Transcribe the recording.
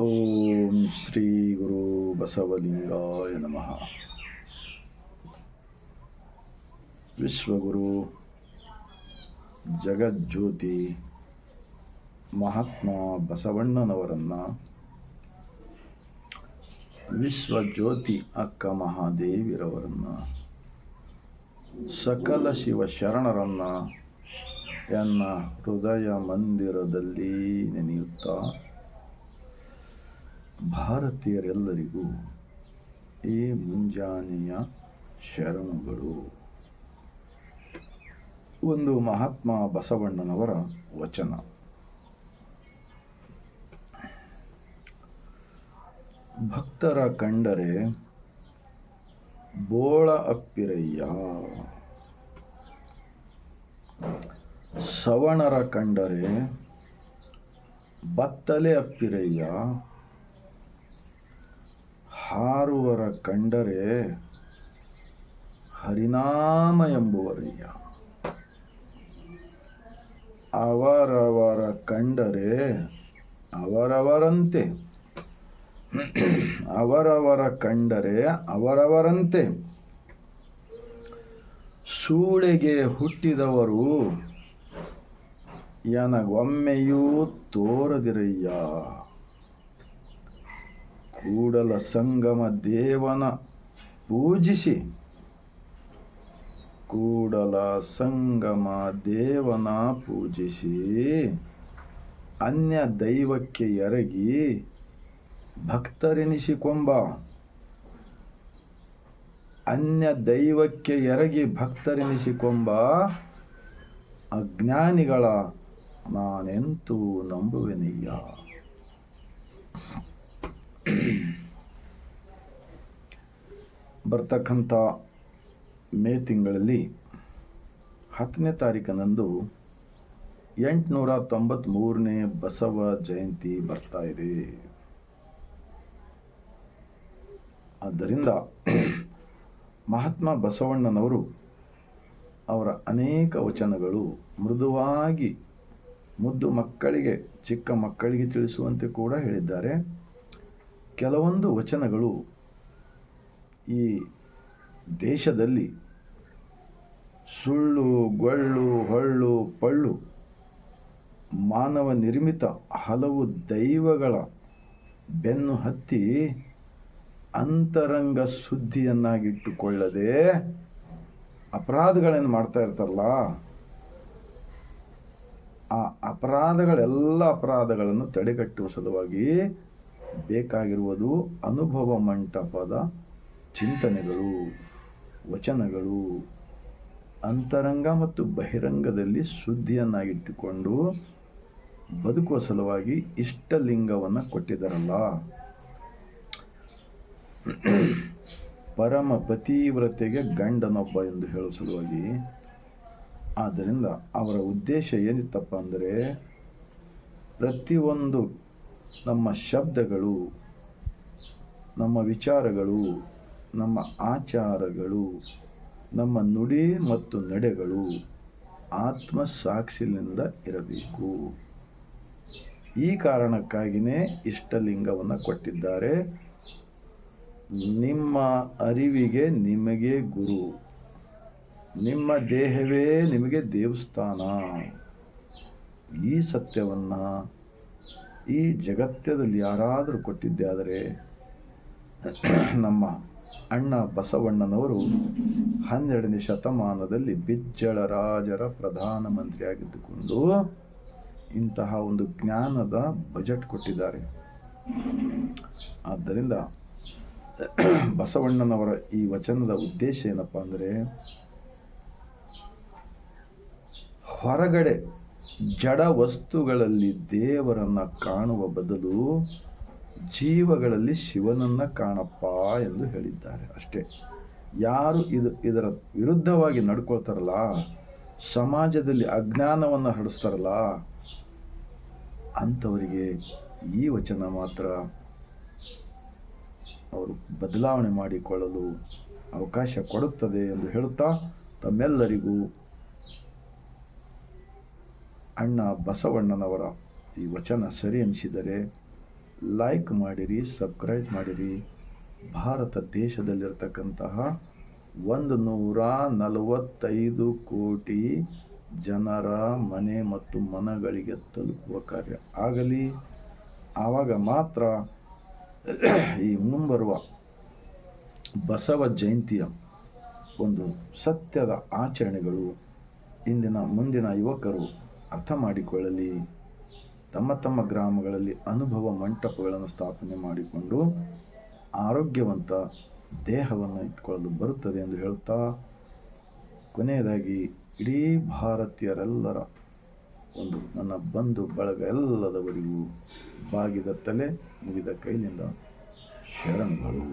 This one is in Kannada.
ಓಂ ಶ್ರೀ ಗುರು ಬಸವಲಿಂಗಾಯ ನಮಃ. ವಿಶ್ವಗುರು ಜಗಜ್ಯೋತಿ ಮಹಾತ್ಮ ಬಸವಣ್ಣನವರನ್ನು ವಿಶ್ವಜ್ಯೋತಿ ಅಕ್ಕ ಮಹಾದೇವಿರವರನ್ನು ಸಕಲ ಶಿವ ಶರಣರನ್ನು ಎನ್ನ ಹೃದಯ ಮಂದಿರದಲ್ಲಿ ನೆನೆಯುತ್ತಾ ಭಾರತೀಯರೆಲ್ಲರಿಗೂ ಈ ಮುಂಜಾನೆಯ ಶರಣಗಳು. ಒಂದು ಮಹಾತ್ಮ ಬಸವಣ್ಣನವರ ವಚನ. ಭಕ್ತರ ಕಂಡರೆ ಬೋಳ ಅಪ್ಪಿರಯ್ಯ. ಸವಣರ ಕಂಡರೆ ಬತ್ತಲೆ ಅಪ್ಪಿರಯ್ಯ. ಹಾರುವರ ಕಂಡರೆ ಹರಿನಾಮ ಎಂಬುವರಯ್ಯ ಅವರವರ ಕಂಡರೆ ಅವರವರಂತೆ. ಅವರವರ ಕಂಡರೆ ಅವರವರಂತೆ. ಸೂಳೆಗೆ ಹುಟ್ಟಿದವರು ನನಗೊಮ್ಮೆಯೂ ತೋರದಿರಯ್ಯ. ಕೂಡಲ ಸಂಗಮ ದೇವನ ಪೂಜಿಸಿ. ಕೂಡಲ ಸಂಗಮ ದೇವನ ಪೂಜಿಸಿ. ಅನ್ಯ ದೈವಕ್ಕೆ ಎರಗಿ ಭಕ್ತರೆನಿಸಿಕೊಂಬ. ಅನ್ಯ ದೈವಕ್ಕೆ ಎರಗಿ ಭಕ್ತರೆನಿಸಿಕೊಂಬ. ಅಜ್ಞಾನಿಗಳ ನಾನೆಂತೂ ನಂಬುವೆನಯ್ಯ. ಬರ್ತಕ್ಕಂಥ ಮೇ ತಿಂಗಳಲ್ಲಿ ಹತ್ತನೇ ತಾರೀಕಿನಂದು ಎಂಟುನೂರ ತೊಂಬತ್ತ್ಮೂರನೇ ಬಸವ ಜಯಂತಿ ಬರ್ತಾ ಇದೆ. ಆದ್ದರಿಂದ ಮಹಾತ್ಮ ಬಸವಣ್ಣನವರು ಅವರ ಅನೇಕ ವಚನಗಳು ಮೃದುವಾಗಿ ಮುದ್ದು ಮಕ್ಕಳಿಗೆ, ಚಿಕ್ಕ ಮಕ್ಕಳಿಗೆ ತಿಳಿಸುವಂತೆ ಕೂಡ ಹೇಳಿದ್ದಾರೆ. ಕೆಲವೊಂದು ವಚನಗಳು ಈ ದೇಶದಲ್ಲಿ ಸುಳ್ಳು, ಗೊಳ್ಳು, ಹೊಳ್ಳು, ಪಳ್ಳು, ಮಾನವ ನಿರ್ಮಿತ ಹಲವು ದೈವಗಳ ಬೆನ್ನು ಹತ್ತಿ ಅಂತರಂಗ ಸುದ್ದಿಯನ್ನಾಗಿಟ್ಟುಕೊಳ್ಳದೆ ಅಪರಾಧಗಳೇನು ಮಾಡ್ತಾ ಇರ್ತಾರಲ್ಲ, ಆ ಅಪರಾಧಗಳೆಲ್ಲ ಅಪರಾಧಗಳನ್ನು ತಡೆಗಟ್ಟುವ ಸಲುವಾಗಿ ಬೇಕಾಗಿರುವುದು ಅನುಭವ ಮಂಟಪದ ಚಿಂತನೆಗಳು, ವಚನಗಳು ಅಂತರಂಗ ಮತ್ತು ಬಹಿರಂಗದಲ್ಲಿ ಸುದ್ದಿಯನ್ನಾಗಿಟ್ಟುಕೊಂಡು ಬದುಕುವ ಸಲುವಾಗಿ ಇಷ್ಟಲಿಂಗವನ್ನು ಕೊಟ್ಟಿದ್ದಾರಲ್ಲ ಪರಮ ಪತಿವ್ರತೆಗೆ ಗಂಡನೊಬ್ಬ ಎಂದು ಹೇಳುವ ಸಲುವಾಗಿ. ಆದ್ದರಿಂದ ಅವರ ಉದ್ದೇಶ ಏನಿತ್ತಪ್ಪ ಅಂದರೆ, ಪ್ರತಿಯೊಂದು ನಮ್ಮ ಶಬ್ದಗಳು, ನಮ್ಮ ವಿಚಾರಗಳು ನಮ್ಮ ಆಚಾರಗಳು, ನಮ್ಮ ನುಡಿ ಮತ್ತು ನಡೆಗಳು ಆತ್ಮ ಸಾಕ್ಷಿನಿಂದ ಇರಬೇಕು. ಈ ಕಾರಣಕ್ಕಾಗಿಯೇ ಇಷ್ಟಲಿಂಗವನ್ನು ಕೊಟ್ಟಿದ್ದಾರೆ. ನಿಮ್ಮ ಅರಿವಿಗೆ ನಿಮಗೆ ಗುರು. ನಿಮ್ಮ ದೇಹವೇ ನಿಮಗೆ ದೇವಸ್ಥಾನ. ಈ ಸತ್ಯವನ್ನು ಈ ಜಗತ್ಯದಲ್ಲಿ ಯಾರಾದರೂ ಕೊಟ್ಟಿದ್ದೆ ಆದರೆ ನಮ್ಮ ಅಣ್ಣ ಬಸವಣ್ಣನವರು ಹನ್ನೆರಡನೇ ಶತಮಾನದಲ್ಲಿ ಬಿಜ್ಜಳ ರಾಜರ ಪ್ರಧಾನಮಂತ್ರಿಯಾಗಿದ್ದುಕೊಂಡು ಇಂತಹ ಒಂದು ಜ್ಞಾನದ ಬಜೆಟ್ ಕೊಟ್ಟಿದ್ದಾರೆ. ಆದ್ದರಿಂದ ಬಸವಣ್ಣನವರ ಈ ವಚನದ ಉದ್ದೇಶ ಏನಪ್ಪ ಅಂದರೆ, ಹೊರಗಡೆ ಜಡ ವಸ್ತುಗಳಲ್ಲಿ ದೇವರನ್ನು ಕಾಣುವ ಬದಲು ಜೀವಗಳಲ್ಲಿ ಶಿವನನ್ನು ಕಾಣಪ್ಪ ಎಂದು ಹೇಳಿದ್ದಾರೆ. ಅಷ್ಟೇ. ಯಾರು ಇದು, ಇದರ ವಿರುದ್ಧವಾಗಿ ನಡ್ಕೊಳ್ತಾರಲ್ಲ, ಸಮಾಜದಲ್ಲಿ ಅಜ್ಞಾನವನ್ನು ಹರಡಿಸ್ತಾರಲ್ಲ, ಅಂಥವರಿಗೆ ಈ ವಚನ ಮಾತ್ರ ಅವರು ಬದಲಾವಣೆ ಮಾಡಿಕೊಳ್ಳಲು ಅವಕಾಶ ಕೊಡುತ್ತದೆ ಎಂದು ಹೇಳುತ್ತಾ ತಮ್ಮೆಲ್ಲರಿಗೂ ಅಣ್ಣ ಬಸವಣ್ಣನವರ ಈ ವಚನ ಸರಿ ಅನಿಸಿದರೆ ಲೈಕ್ ಮಾಡಿರಿ ಸಬ್ಸ್ಕ್ರೈಬ್ ಮಾಡಿರಿ. ಭಾರತ ದೇಶದಲ್ಲಿರ್ತಕ್ಕಂತಹ ಒಂದು ನೂರ ನಲವತ್ತೈದು ಕೋಟಿ ಜನರ ಮನೆ ಮತ್ತು ಮನಗಳಿಗೆ ತಲುಪುವ ಕಾರ್ಯ. ಆಗಲಿ, ಆವಾಗ ಮಾತ್ರ ಈ ಮುಂಬರುವ ಬಸವ ಜಯಂತಿಯ ಒಂದು ಸತ್ಯದ ಆಚರಣೆಗಳು ಇಂದಿನ ಮುಂದಿನ ಯುವಕರು ಅರ್ಥ ಮಾಡಿಕೊಳ್ಳಲಿ. ತಮ್ಮ ತಮ್ಮ ಗ್ರಾಮಗಳಲ್ಲಿ ಅನುಭವ ಮಂಟಪಗಳನ್ನು ಸ್ಥಾಪನೆ ಮಾಡಿಕೊಂಡು ಆರೋಗ್ಯವಂತ ದೇಹವನ್ನು ಇಟ್ಕೊಳ್ಳಲು ಬರುತ್ತದೆ ಎಂದು ಹೇಳುತ್ತಾ ಕೊನೆಯದಾಗಿ ಇಡೀ ಭಾರತೀಯರೆಲ್ಲರ ಒಂದು ನನ್ನ ಬಂಧು ಬಳಗ ಎಲ್ಲದವರಿಗೂ ಬಾಗಿದ ತಲೆ ಮುಗಿದ ಕೈನಿಂದ ಶರಣಗಳು